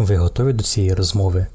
Ви готові до цієї розмови?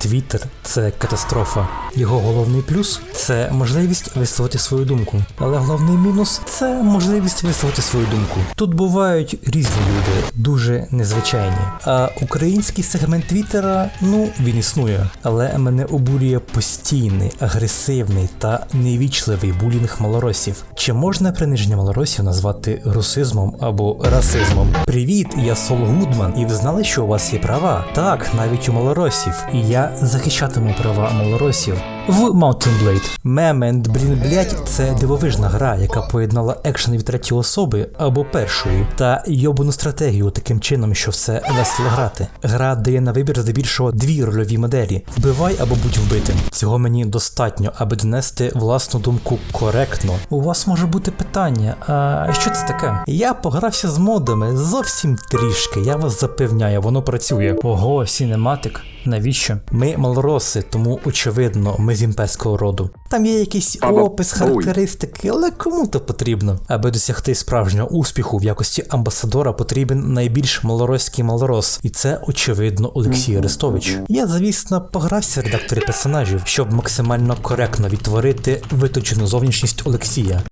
Твіттер це катастрофа. Його головний плюс це можливість висловити свою думку. Але головний мінус це можливість висловити свою думку. Тут бувають різні люди, дуже незвичайні. А український сегмент Твіттера, ну він існує. Але мене обурює постійний, агресивний та невічливий булінг малоросів. Чи можна приниження малоросів назвати русизмом або расизмом? Привіт, я Сол Гудман, і ви знали, що у вас є права? Так, навіть у малоросів. І я захищатиму права малоросів. В Mountain Blade. Мемент, блін, блять, це дивовижна гра, яка поєднала екшен від третьої особи або першої, та йобану стратегію таким чином, що все весело грати. Гра дає на вибір здебільшого дві рольові моделі: вбивай або будь вбитим. Цього мені достатньо, аби донести власну думку коректно. У вас може бути питання: а що це таке? Я погрався з модами зовсім трішки. Я вас запевняю, воно працює. Ого, сінематик. Навіщо? Ми малороси, тому очевидно, ми з імперського роду. Там є якийсь опис, характеристики, але кому то потрібно. Аби досягти справжнього успіху в якості амбасадора потрібен найбільш малороський малорос, і це очевидно Олексій Арестович. Я, звісно, погрався в редакторі персонажів, щоб максимально коректно відтворити виточену зовнішність Олексія.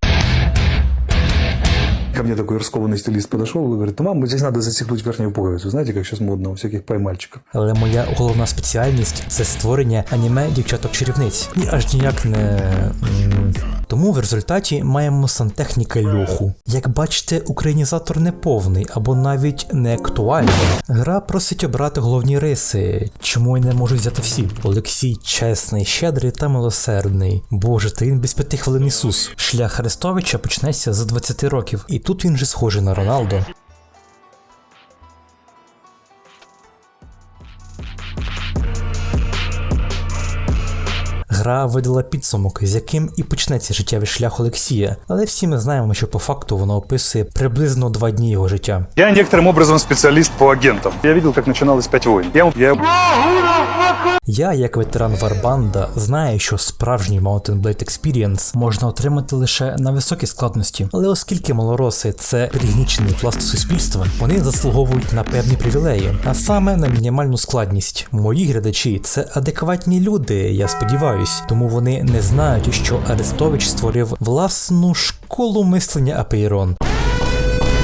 Ко мне такой раскованный стилист подошел и говорит, ну, мам, здесь надо застегнуть верхнюю пуговицу. Знаете, как сейчас модно у всяких поймальчиков. Але моя головна спеціальність це створення аніме дівчаток-чарівниць. І аж ніяк не. Тому в результаті маємо сантехніка льоху. Як бачите, українізатор не повний або навіть не актуальний. Гра просить обрати головні риси, чому й не можуть взяти всі. Олексій чесний, щедрий та милосердний. Боже, та він без п'яти хвилин Ісус. Шлях Арестовича почнеться за 20 років, і тут він же схожий на Роналдо. Гра видала підсумок, з яким і почнеться життєвий шлях Олексія, але всі ми знаємо, що по факту воно описує приблизно два дні його життя. Я некоторым образом специалист по агентам. Я видел, как начиналось «Пять войн». Я, я Я, як ветеран Варбанда, знаю, що справжній Mountain Blade Experience можна отримати лише на високій складності, але оскільки малороси це пригнічений пласт суспільства, вони заслуговують на певні привілеї, а саме на мінімальну складність. Мої глядачі це адекватні люди, я сподіваюсь, тому вони не знають, що Арестович створив власну школу мислення Апейрон.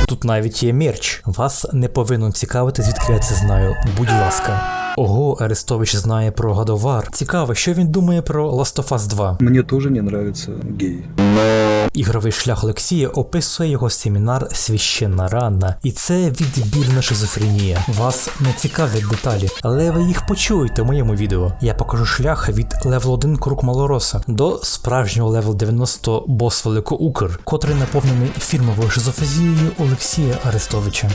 Тут навіть є мерч. Вас не повинен цікавити, звідки я це знаю. Будь ласка. Ого, Арестович знає про Гадовар. Цікаво, що він думає про Last of Us 2. Мне тоже не нравится гей. Ігровий шлях Олексія описує його семінар Священна рана, і це відбірна шизофренія. Вас не цікавлять деталі, але ви їх почуєте в моєму відео. Я покажу шлях від левел 1 Круг Малороса до справжнього левел 90 бос Великоукр, котрий наповнений фірмовою шизофазією Олексія Арестовича.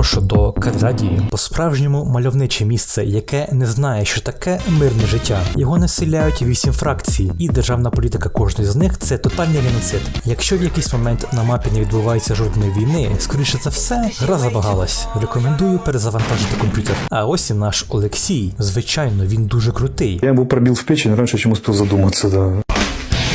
Прошу до Каврадії, по-справжньому мальовниче місце, яке не знає, що таке мирне життя. Його населяють вісім фракцій, і державна політика кожної з них це тотальний геноцид. Якщо в якийсь момент на мапі не відбувається жодної війни, скоріше за все, гра забагалась. Рекомендую перезавантажити комп'ютер. А ось і наш Олексій. Звичайно, він дуже крутий. Я его пробил в печень раньше, чем успел задуматься, да.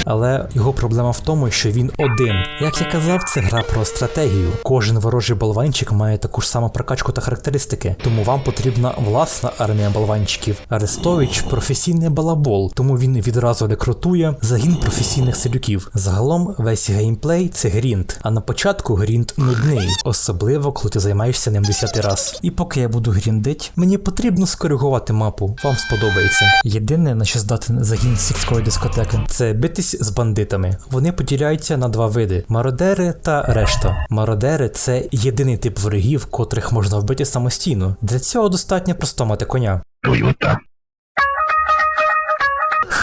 Але його проблема в тому, що він один. Як я казав, це гра про стратегію. Кожен ворожий болванчик має таку ж саму прокачку та характеристики, тому вам потрібна власна армія болванчиків. Арестович професійний балабол, тому він відразу рекрутує загін професійних селюків. Загалом весь геймплей це грінт, а на початку грінт нудний, особливо коли ти займаєшся ним 10 раз. І поки я буду гріндить, мені потрібно скоригувати мапу. Вам сподобається. Єдине, на що здатен загін сільської дискотеки, це битись з бандитами. Вони поділяються на два види: мародери та решта. Мародери це єдиний тип ворогів, котрих можна вбити самостійно. Для цього достатньо просто мати коня.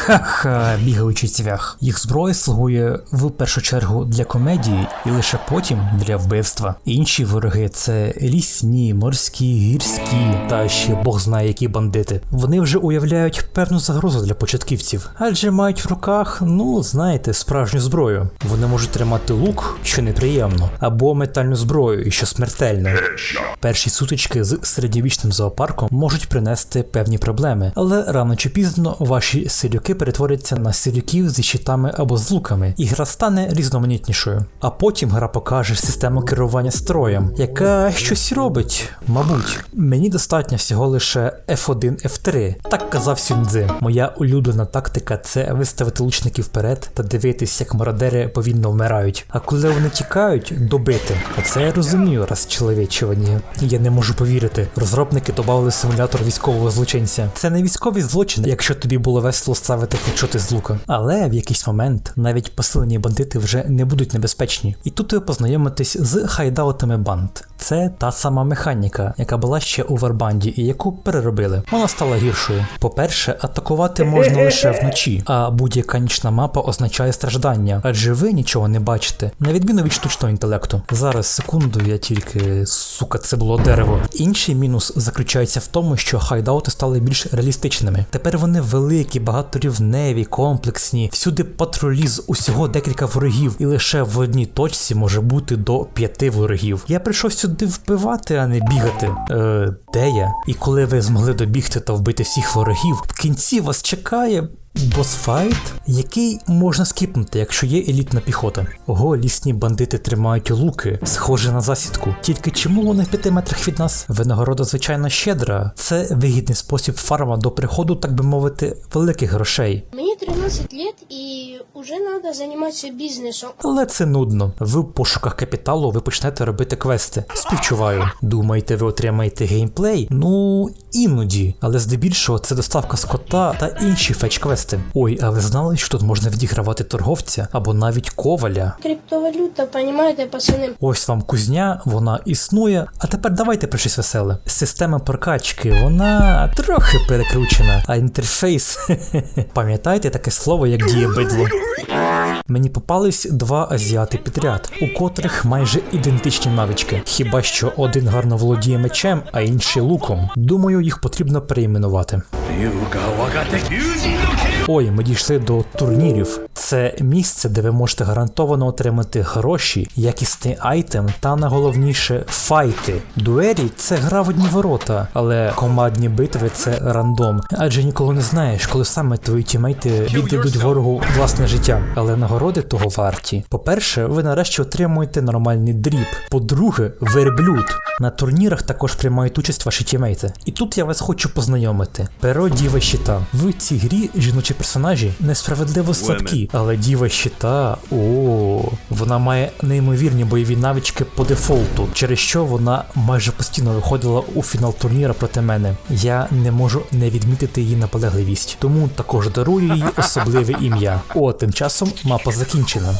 Ха-ха, бігаючий цвях. Їх зброя слугує в першу чергу для комедії і лише потім для вбивства. Інші вороги це лісні, морські, гірські та ще Бог знає які бандити. Вони вже уявляють певну загрозу для початківців, адже мають в руках, ну знаєте, справжню зброю. Вони можуть тримати лук, що неприємно, або метальну зброю, що смертельно. Перші сутички з середньовічним зоопарком можуть принести певні проблеми, але рано чи пізно ваші сирюки стрілки перетворяться на стрілків зі щитами або з луками, і гра стане різноманітнішою. А потім гра покаже систему керування строєм, яка щось робить, мабуть. Мені достатньо всього лише F1, F3. Так казав Сюньдзи. Моя улюблена тактика це виставити лучників вперед та дивитись, як мародери повільно вмирають. А коли вони тікають, добити. Оце я розумію, раз розчеловічування. Я не можу повірити. Розробники додали симулятор військового злочинця. Це не військовий злочин, якщо тобі було весело ставити хедшоти з лука. Але в якийсь момент навіть посилені бандити вже не будуть небезпечні. І тут ви познайомитесь з хайдаутами банд. Це та сама механіка, яка була ще у Варбанді і яку переробили. Вона стала гіршою. По-перше, атакувати можна лише вночі, а будь-яка нічна мапа означає страждання, адже ви нічого не бачите, на відміну від штучного інтелекту. Зараз секунду, я тільки сука, це було дерево. Інший мінус заключається в тому, що хайдаути стали більш реалістичними. Тепер вони великі, багаторівневі, комплексні, всюди патрулі з усього декілька ворогів, і лише в одній точці може бути до п'яти ворогів. Я прийшов сюди вбивати, а не бігати. Е, де я? І коли ви змогли добігти та вбити всіх ворогів, в кінці вас чекає. Босфайт, який можна скіпнути, якщо є елітна піхота. Ого, лісні бандити тримають луки, схоже на засідку. Тільки чому вони в п'яти метрах від нас? Винагорода, звичайно, щедра. Це вигідний спосіб фарма до приходу, так би мовити, великих грошей. Мне 13 лет и уже надо заниматься бизнесом. Але це нудно. Ви в пошуках капіталу ви почнете робити квести. Співчуваю. Думаєте, ви отримаєте геймплей? Ну іноді, але здебільшого це доставка скота та інші фетч-квести. Ой, а ви знали, що тут можна відігравати торговця або навіть коваля? Криптовалюта, понимаете, пацаны? Ось вам кузня, вона існує. А тепер давайте про щось веселе. Система прокачки, вона трохи перекручена, а інтерфейс. Пам'ятаєте таке слово, як діє бидло? Мені попались два азіати підряд, у котрих майже ідентичні навички. Хіба що один гарно володіє мечем, а інший луком. Думаю, їх потрібно перейменувати. Ой, ми дійшли до турнірів. Це місце, де ви можете гарантовано отримати гроші, якісний айтем та найголовніше файти. Дуелі це гра в одні ворота, але командні битви це рандом. Адже ніколи не знаєш, коли саме твої тімейти віддадуть ворогу власне життя. Але нагороди того варті. По-перше, ви нарешті отримуєте нормальний дріб. По-друге, верблюд. На турнірах також приймають участь ваші тімейти. І тут я вас хочу познайомити. Перо Діва Щита. В цій грі жіночі персонажі несправедливо слабкі, але Діва Щита, о, вона має неймовірні бойові навички по дефолту, через що вона майже постійно виходила у фінал турніра проти мене. Я не можу не відмітити її наполегливість, тому також дарую їй особливе ім'я. О, тим часом мапа закінчена.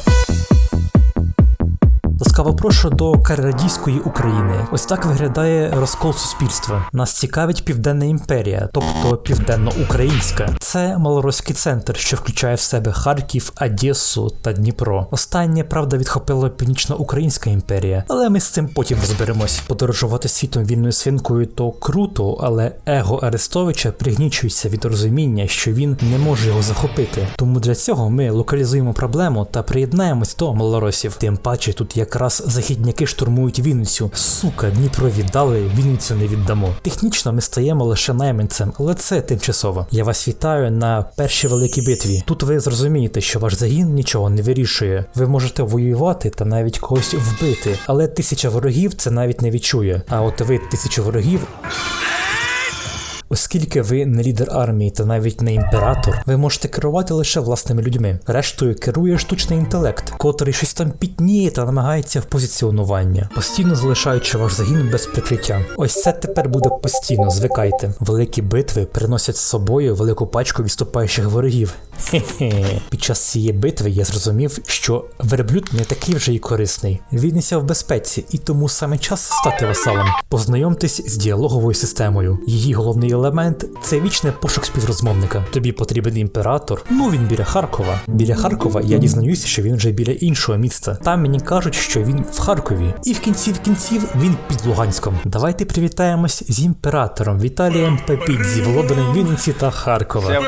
Ласкаво прошу до Каррадійської України. Ось так виглядає розкол суспільства. Нас цікавить Південна імперія, тобто південно-українська. Це малоросський центр, що включає в себе Харків, Одесу та Дніпро. Останнє, правда, відхопила Північно-Українська імперія, але ми з цим потім розберемось. Подорожувати світом вільною свинкою то круто, але его Арестовича пригнічується від розуміння, що він не може його захопити. Тому для цього ми локалізуємо проблему та приєднаємось до малоросів. Тим паче тут якраз західняки штурмують Вінницю. Сука, Дніпро віддали, Вінницю не віддамо. Технічно ми стаємо лише найманцем, але це тимчасово. Я вас вітаю на першій великій битві. Тут ви зрозумієте, що ваш загін нічого не вирішує. Ви можете воювати та навіть когось вбити, але тисяча ворогів це навіть не відчує. А от ви тисячу ворогів Оскільки ви не лідер армії та навіть не імператор, ви можете керувати лише власними людьми. Рештою керує штучний інтелект, котрий щось там пітніє та намагається в позиціонування, постійно залишаючи ваш загін без прикриття. Ось це тепер буде постійно, звикайте. Великі битви приносять з собою велику пачку відступаючих ворогів. Хе-хе. Під час цієї битви я зрозумів, що верблюд не такий вже й корисний. Він несе в безпеці, і тому саме час стати васалом. Познайомтесь з діалоговою системою. Її головний елемент це вічний пошук співрозмовника. Тобі потрібен імператор. Ну він біля Харкова. Біля Харкова я дізнаюся, що він вже біля іншого міста. Там мені кажуть, що він в Харкові. І в кінці в кінців він під Луганськом. Давайте привітаємось з імператором Віталієм Пепідзі, володарем Вінниці та Харкова.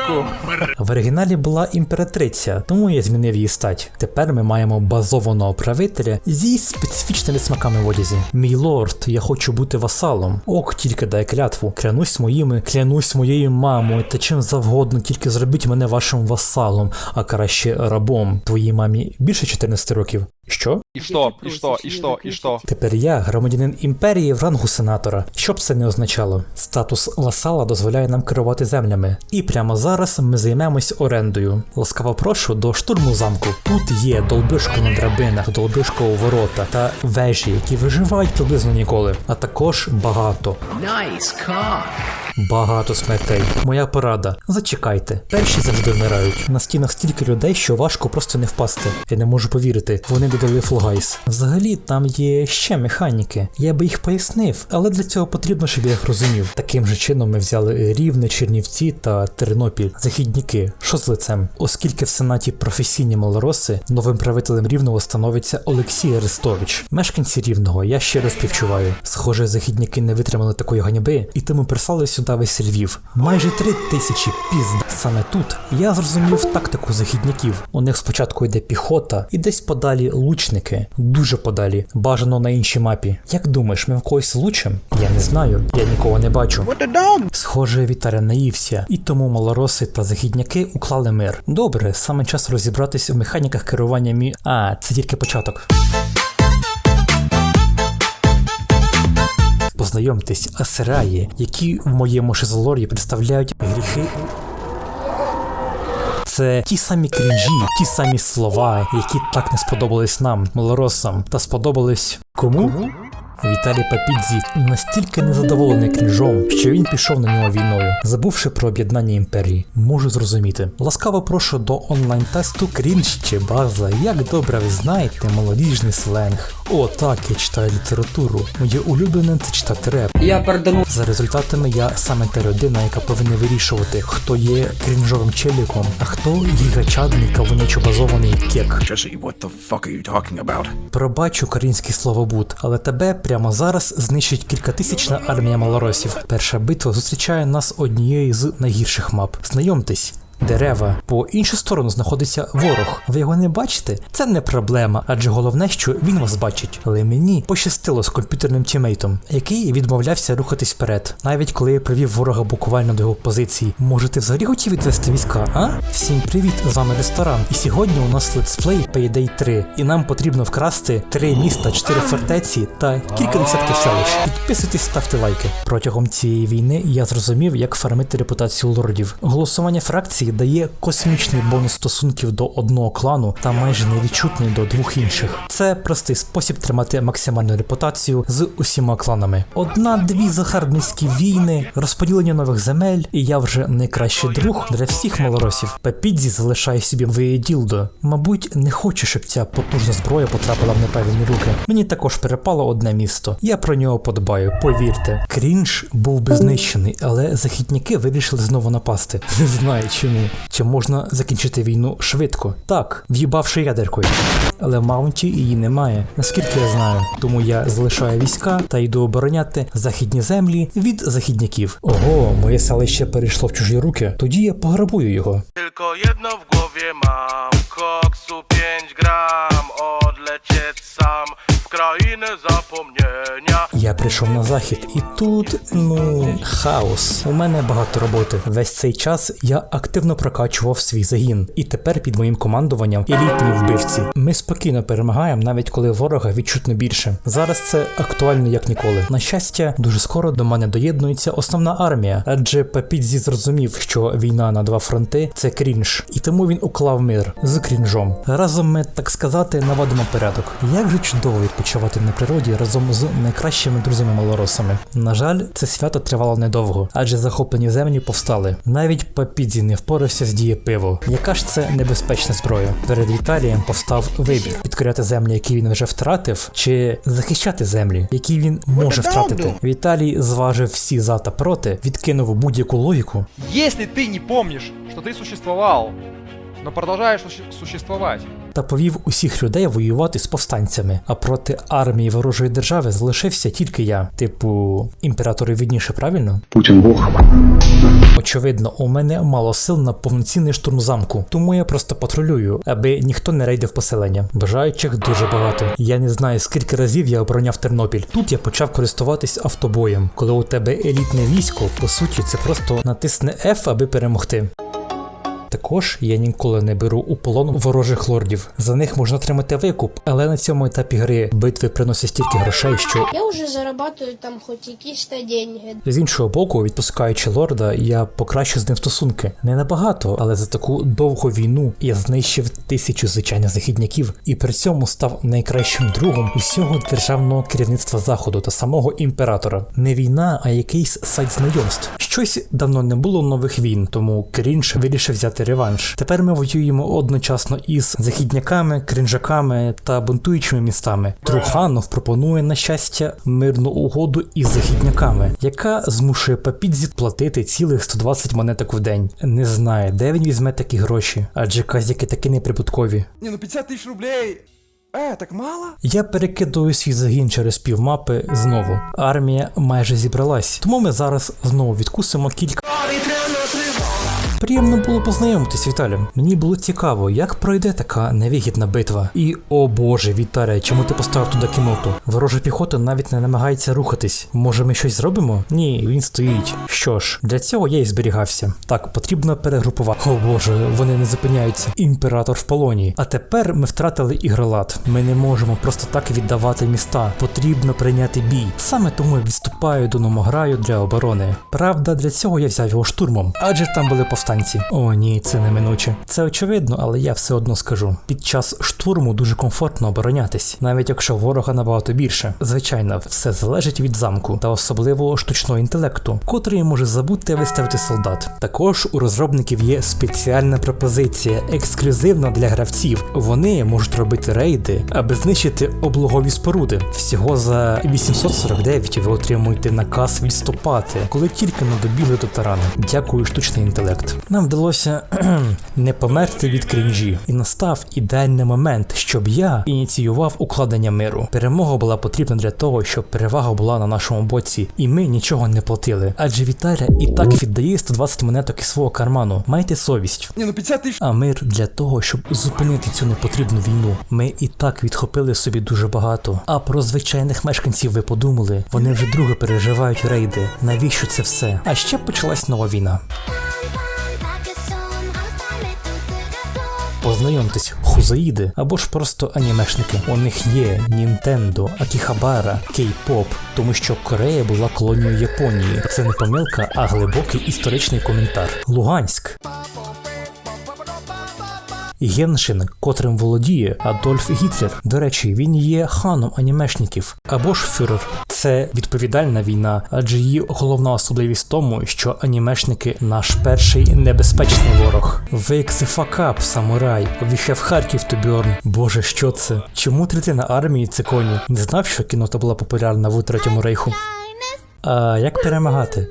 В оригіналі була імператриця, тому я змінив її стать. Тепер ми маємо базованого правителя зі специфічними смаками в одязі. Мій лорд, я хочу бути васалом. Ок, тільки дай клятву. Клянусь моїми, клянусь моєю мамою та чим завгодно, тільки зробіть мене вашим васалом, а краще рабом. Твоїй мамі більше 14 років. Що? И что? И что? И что? И что? Тепер я громадянин імперії в рангу сенатора. Що б це не означало? Статус васала дозволяє нам керувати землями. І прямо зараз ми займемось орендою. Ласкаво прошу до штурму замку. Тут є долбишко на драбинах, долбишко у ворота та вежі, які виживають приблизно ніколи, а також багато. Nice car. Багато смертей. Моя порада. Зачекайте. Перші завжди вмирають. На стінах стільки людей, що важко просто не впасти. Я не можу повірити. Вони додали фулгайс. Взагалі, там є ще механіки. Я би їх пояснив, але для цього потрібно, щоб я їх розумів. Таким же чином ми взяли Рівне, Чернівці та Тернопіль. Західники. Що з лицем? Оскільки в сенаті професійні малороси, новим правителем рівного становиться Олексій Арестович. Мешканці рівного, я щиро співчуваю. Схоже, західники не витримали такої ганьби, і тому прислали сюди весь Львів. Майже три тисячі пізд. Саме тут я зрозумів тактику західників. У них спочатку йде піхота, і десь подалі лучники. Дуже подалі, бажано на іншій мапі. Як думаєш, ми в когось лучим? Я не знаю, я нікого не бачу. Схоже, Віталя наївся, і тому малороси та західняки уклали мир. Добре, саме час розібратись в механіках керування мі. А, це тільки початок. Познайомтесь, асираї, які в моєму шизолорі представляють гріхи. Це ті самі крінжі, ті самі слова, які так не сподобались нам, малоросам, та сподобались кому? Віталій Папідзі настільки незадоволений крінжом, що він пішов на нього війною, забувши про об'єднання імперії. Можу зрозуміти. Ласкаво прошу до онлайн-тесту крінж чи база. Як добре ви знаєте, молодіжний сленг. О, так, я читаю літературу. Моє улюблене це читати реп. Я пердану. За результатами я саме та людина, яка повинна вирішувати, хто є крінжовим челіком, а хто гігачадний кавунячо базований кек. Jesse, what the fuck are you talking about? Пробач український словобут, але тебе прямо зараз знищить кількатисячна армія малоросів. Перша битва зустрічає нас однією з найгірших мап. Знайомтесь. Дерева по іншу сторону знаходиться ворог. Ви його не бачите? Це не проблема, адже головне, що він вас бачить. Але мені пощастило з комп'ютерним тімейтом, який відмовлявся рухатись вперед, навіть коли я привів ворога буквально до його позиції. Може, ти взагалі хотів відвести війська? А? Всім привіт! З вами ресторан. І сьогодні у нас летсплей Payday 3. І нам потрібно вкрасти три міста, чотири фортеці та кілька десятків селищ. Підписуйтесь, ставте лайки. Протягом цієї війни я зрозумів, як фармити репутацію лордів. Голосування фракції дає космічний бонус стосунків до одного клану та майже невідчутний до двох інших. Це простий спосіб тримати максимальну репутацію з усіма кланами. Одна-дві загарбницькі війни, розподілення нових земель, і я вже найкращий друг для всіх малоросів. Пепідзі залишає собі ви ділдо. Мабуть, не хочу, щоб ця потужна зброя потрапила в неправильні руки. Мені також перепало одне місто. Я про нього подбаю, повірте. Крінж був би знищений, але західники вирішили знову напасти. Не знаю чому. Чи можна закінчити війну швидко? Так, в'їбавши ядеркою. Але в маунті її немає, наскільки я знаю. Тому я залишаю війська та йду обороняти західні землі від західняків. Ого, моє селище перейшло в чужі руки. Тоді я пограбую його. Tylko jedno w głowie mam Koksu 5 gram Odlecieć sam W krainę zapomnienia Я прийшов на захід, і тут, ну, хаос. У мене багато роботи. Весь цей час я активно прокачував свій загін, і тепер під моїм командуванням елітні вбивці. Ми спокійно перемагаємо, навіть коли ворога відчутно більше. Зараз це актуально як ніколи. На щастя, дуже скоро до мене доєднується основна армія, адже Папідзі зрозумів, що війна на два фронти це крінж, і тому він уклав мир з крінжом. Разом ми, так сказати, наводимо порядок. Як же чудово відпочивати на природі разом з найкращими друзями малоросами. На жаль, це свято тривало недовго, адже захоплені землі повстали. Навіть Папідзі не впорався з діє пиво. Яка ж це небезпечна зброя? Перед Віталієм повстав вибір: підкоряти землі, які він вже втратив, чи захищати землі, які він може втратити. Віталій зважив всі за та проти, відкинув будь-яку логіку Если ты не помнишь, что ты существовал, но продолжаешь суще- существовать, та повів усіх людей воювати з повстанцями. А проти армії ворожої держави залишився тільки я. Типу, імператори видніше, правильно? Путін Бог. Очевидно, у мене мало сил на повноцінний штурм замку, тому я просто патрулюю, аби ніхто не рейдив поселення. Бажаючих дуже багато. Я не знаю, скільки разів я обороняв Тернопіль. Тут я почав користуватись автобоєм. Коли у тебе елітне військо, по суті, це просто натисне F, аби перемогти. Також я ніколи не беру у полон ворожих лордів. За них можна отримати викуп, але на цьому етапі гри битви приносять стільки грошей, що Я уже зарабатываю там хоть якісь-то деньги. з іншого боку, відпускаючи лорда, я покращу з ним стосунки. Не набагато, але за таку довгу війну я знищив тисячу звичайних західняків і при цьому став найкращим другом усього державного керівництва заходу та самого імператора. Не війна, а якийсь сайт знайомств. Щось давно не було нових війн, тому Крінж вирішив взяти реванш. Тепер ми воюємо одночасно із західняками, крінжаками та бунтуючими містами. Труханов пропонує на щастя мирну угоду із західняками, яка змушує Папідзі платити цілих 120 монеток в день. Не знаю, де він візьме такі гроші, адже казяки таки неприбуткові. Не, ну 50 тысяч рублей. Э, так мало? Я перекидую свій загін через півмапи знову. Армія майже зібралась, тому ми зараз знову відкусимо кілька. Приємно було познайомитись, Віталій. Мені було цікаво, як пройде така невигідна битва. І о боже, Віталій, чому ти поставив туди кіноту? Ворожа піхота навіть не намагається рухатись. Може, ми щось зробимо? Ні, він стоїть. Що ж, для цього я і зберігався. Так, потрібно перегрупувати. О боже, вони не зупиняються. Імператор в полоні. А тепер ми втратили ігролад. Ми не можемо просто так віддавати міста. Потрібно прийняти бій. Саме тому я відступаю до Номограю для оборони. Правда, для цього я взяв його штурмом, адже там були повстанці. О ні, це неминуче. Це очевидно, але я все одно скажу. Під час штурму дуже комфортно оборонятись, навіть якщо ворога набагато більше. Звичайно, все залежить від замку та особливо штучного інтелекту, котрий може забути виставити солдат. Також у розробників є спеціальна пропозиція, ексклюзивна для гравців. Вони можуть робити рейди, аби знищити облогові споруди. Всього за 849 ви отримуєте наказ відступати, коли тільки не добігли до тарани. Дякую, штучний інтелект. Нам вдалося не померти від крінжі, і настав ідеальний момент, щоб я ініціював укладення миру. Перемога була потрібна для того, щоб перевага була на нашому боці, і ми нічого не платили. Адже Віталя і так віддає 120 монеток із свого карману. Майте совість. Не, ну 50 тысяч. А мир для того, щоб зупинити цю непотрібну війну. Ми і так відхопили собі дуже багато. А про звичайних мешканців ви подумали? Вони вже друге переживають рейди. Навіщо це все? А ще почалась нова війна. Познайомтесь, хузаїди або ж просто анімешники. У них є Нінтендо, Акіхабара, Кей-поп, тому що Корея була колонією Японії. Це не помилка, а глибокий історичний коментар. Луганськ. Геншин, котрим володіє Адольф Гітлер. До речі, він є ханом анімешників або ж фюрер. Це відповідальна війна, адже її головна особливість в тому, що анімешники наш перший небезпечний ворог. Wake the самурай. We have burn. Боже, що це? Чому третина армії це коні? Не знав, що кінота була популярна в третьому рейху. А як перемагати?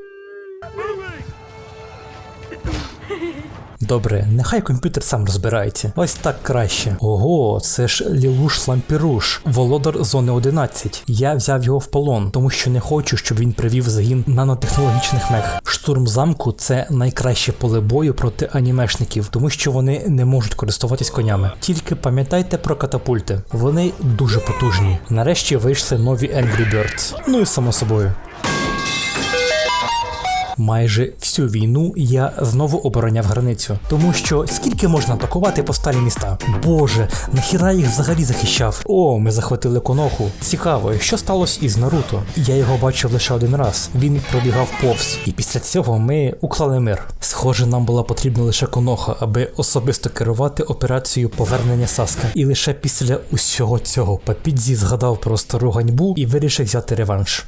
Добре, нехай комп'ютер сам розбирається. Ось так краще. Ого, це ж Лілуш Лампіруш, володар зони 11. Я взяв його в полон, тому що не хочу, щоб він привів загін нанотехнологічних мех. Штурм замку це найкраще поле бою проти анімешників, тому що вони не можуть користуватись конями. Тільки пам'ятайте про катапульти. Вони дуже потужні. Нарешті вийшли нові Angry Birds. Ну і само собою. Майже всю війну я знову обороняв границю, тому що скільки можна атакувати повсталі міста? Боже, нахіра їх взагалі захищав? О, ми захватили коноху. Цікаво, що сталося із Наруто? Я його бачив лише один раз. Він пробігав повз, і після цього ми уклали мир. Схоже, нам була потрібна лише коноха, аби особисто керувати операцією повернення Саска. І лише після усього цього Папідзі згадав про стару ганьбу і вирішив взяти реванш.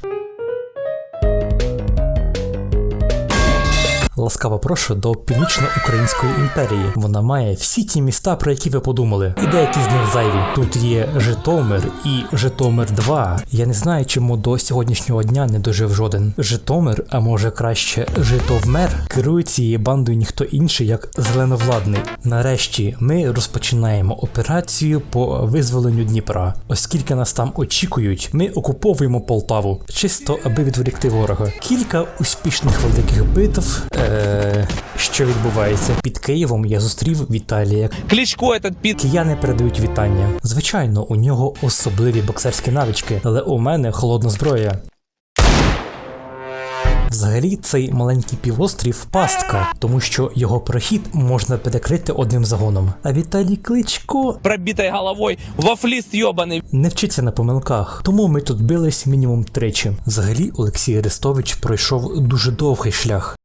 Ласкаво прошу до Північно-Української імперії. Вона має всі ті міста, про які ви подумали, і деякі з них зайві. Тут є Житомир і Житомир 2. Я не знаю, чому до сьогоднішнього дня не дожив жоден. Житомир, а може краще Житовмер, керує цією бандою ніхто інший, як зеленовладний. Нарешті ми розпочинаємо операцію по визволенню Дніпра. Оскільки нас там очікують, ми окуповуємо Полтаву, чисто аби відволікти ворога. Кілька успішних великих битв. Е, Е, що відбувається? Під Києвом я зустрів Віталія. Кличко этот пи... Кияни передають вітання. Звичайно, у нього особливі боксерські навички, але у мене холодна зброя. Взагалі, цей маленький півострів пастка, тому що його прохід можна перекрити одним загоном. А Віталій Кличко пробитой головой, вафлист ебаный. не вчиться на помилках, тому ми тут бились мінімум тричі. Взагалі, Олексій Арестович пройшов дуже довгий шлях.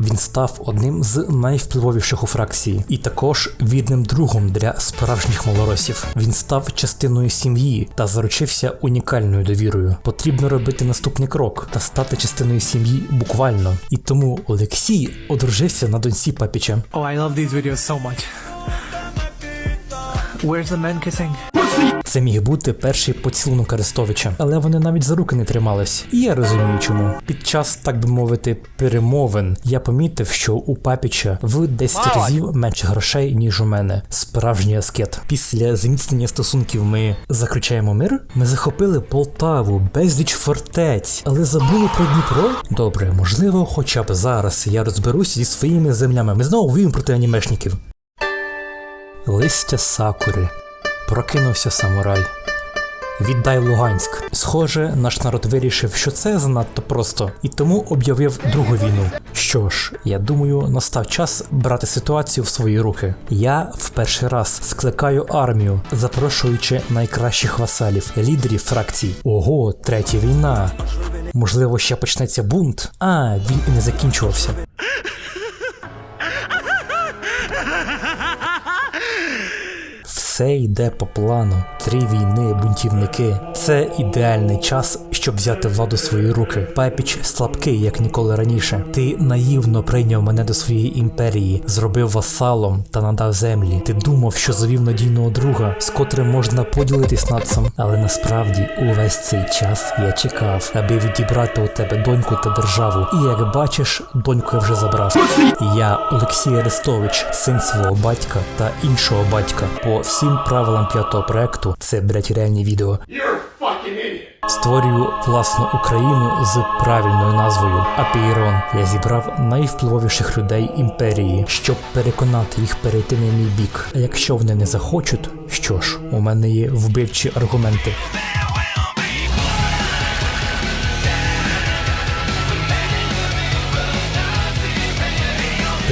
Він став одним з найвпливовіших у фракції, і також вірним другом для справжніх малоросів. Він став частиною сім'ї та заручився унікальною довірою. Потрібно робити наступний крок та стати частиною сім'ї буквально. І тому Олексій одружився на доньці папіча. Oh, I love these videos so much. Where's the men kissing? Це міг бути перший поцілунок Арестовича, але вони навіть за руки не тримались. І я розумію, чому. Під час, так би мовити, перемовин я помітив, що у папіча в 10 разів менше грошей, ніж у мене. Справжній аскет. Після зміцнення стосунків ми заключаємо мир. Ми захопили Полтаву, безліч фортець, але забули про Дніпро. Добре, можливо, хоча б зараз я розберуся зі своїми землями. Ми знову воюємо проти анімешників. Листя сакури. Прокинувся самурай. Віддай Луганськ. Схоже, наш народ вирішив, що це занадто просто, і тому об'явив другу війну. Що ж, я думаю, настав час брати ситуацію в свої руки. Я в перший раз скликаю армію, запрошуючи найкращих васалів, лідерів фракцій. Ого, третя війна. Можливо, ще почнеться бунт. А, він і не закінчувався. Все йде по плану. Три війни, бунтівники. Це ідеальний час, щоб взяти владу в свої руки. Папіч слабкий, як ніколи раніше. Ти наївно прийняв мене до своєї імперії, зробив васалом та надав землі. Ти думав, що завів надійного друга, з котрим можна поділитись надцем. Але насправді увесь цей час я чекав, аби відібрати у тебе доньку та державу. І як бачиш, доньку я вже забрав. Я Олексій Арестович, син свого батька та іншого батька. По всім правилам п'ятого проекту, це блять реальні відео. Створюю власну Україну з правильною назвою Апейрон. Я зібрав найвпливовіших людей імперії, щоб переконати їх перейти на мій бік. А якщо вони не захочуть, що ж, у мене є вбивчі аргументи.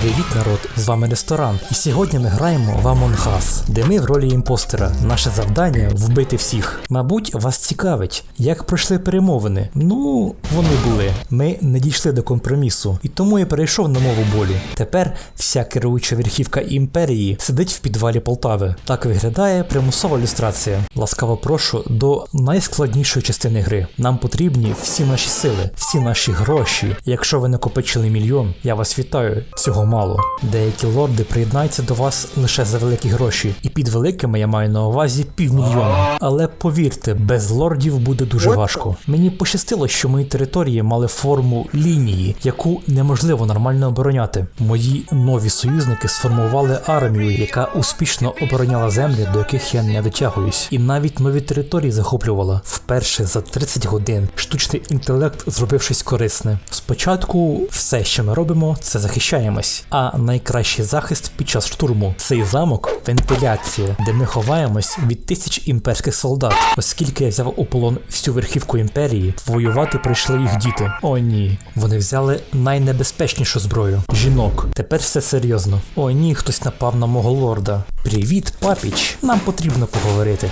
Привіт, народ! З вами ресторан. І сьогодні ми граємо в Among Us, де ми в ролі імпостера. Наше завдання вбити всіх. Мабуть, вас цікавить, як пройшли перемовини. Ну, вони були. Ми не дійшли до компромісу, і тому я перейшов на мову болі. Тепер вся керуюча верхівка імперії сидить в підвалі Полтави. Так виглядає примусова люстрація. Ласкаво прошу до найскладнішої частини гри. Нам потрібні всі наші сили, всі наші гроші. Якщо ви накопичили мільйон, я вас вітаю. Цього мало. Деякі лорди приєднаються до вас лише за великі гроші, і під великими я маю на увазі півмільйона. Але повірте, без лордів буде дуже важко. Мені пощастило, що мої території мали форму лінії, яку неможливо нормально обороняти. Мої нові союзники сформували армію, яка успішно обороняла землі, до яких я не дотягуюсь, і навіть нові території захоплювала. Вперше за 30 годин штучний інтелект зробив щось корисне. Спочатку все, що ми робимо, це захищаємось. А найкращий захист під час штурму цей замок вентиляція, де ми ховаємось від тисяч імперських солдат. Оскільки я взяв у полон всю верхівку імперії, воювати прийшли їх діти. О ні, вони взяли найнебезпечнішу зброю жінок. Тепер все серйозно. О ні, хтось напав на мого лорда. Привіт, папіч. Нам потрібно поговорити.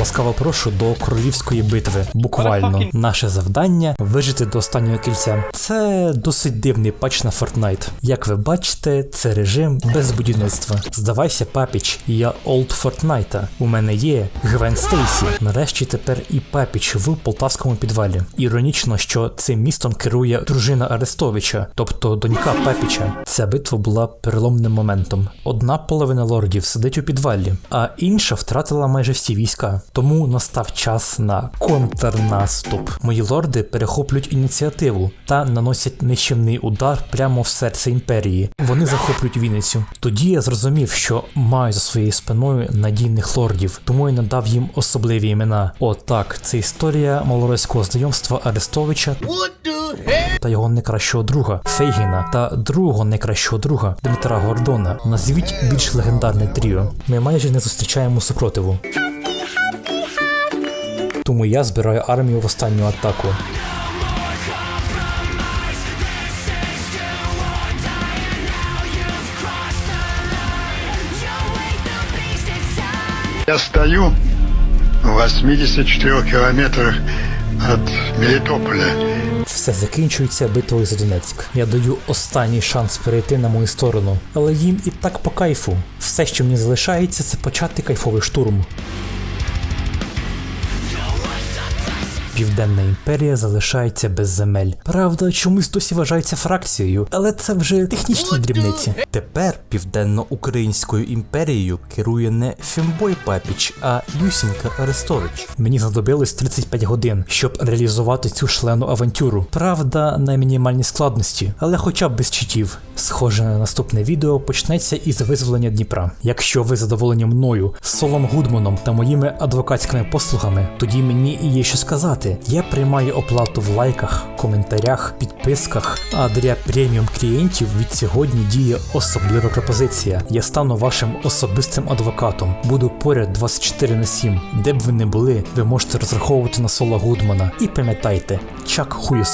Ласкаво прошу до королівської битви. Буквально наше завдання вижити до останнього кільця. Це досить дивний патч на Fortnite. Як ви бачите, це режим без будівництва. Здавайся, папіч, я олд Фортнайта. У мене є Гвен Стейсі. Нарешті тепер і папіч в полтавському підвалі. Іронічно, що цим містом керує дружина Арестовича, тобто донька папіча. Ця битва була переломним моментом. Одна половина лордів сидить у підвалі, а інша втратила майже всі війська. Тому настав час на контрнаступ. Мої лорди перехоплюють ініціативу та наносять нищівний удар прямо в серце імперії. Вони захоплюють Вінницю. Тоді я зрозумів, що маю за своєю спиною надійних лордів, тому я надав їм особливі імена. Отак, це історія малоросійського знайомства Арестовича та його найкращого друга Фейгіна та другого найкращого друга Дмитра Гордона. Назвіть більш легендарне тріо. Ми майже не зустрічаємо супротиву. Тому я збираю армію в останню атаку. Я стою в 84 километрах от Мелитополя. Все закінчується битвою за Донецьк. Я даю останній шанс перейти на мою сторону, але їм і так по кайфу. Все, що мені залишається, це почати кайфовий штурм. Південна імперія залишається без земель. Правда, чомусь досі вважається фракцією, але це вже технічні дрібниці. Тепер південно-українською імперією керує не Фімбой Папіч, а Люсінька Арестович. Мені знадобилось 35 годин, щоб реалізувати цю шалену авантюру. Правда, на мінімальній складності, але хоча б без читів. Схоже на наступне відео почнеться із визволення Дніпра. Якщо ви задоволені мною, Солом Гудманом та моїми адвокатськими послугами, тоді мені є що сказати. Я приймаю оплату в лайках, коментарях, підписках. А для преміум клієнтів від сьогодні діє особлива пропозиція. Я стану вашим особистим адвокатом. Буду поряд 24 на 7. Де б ви не були, ви можете розраховувати на Сола Гудмана. І пам'ятайте, чак хує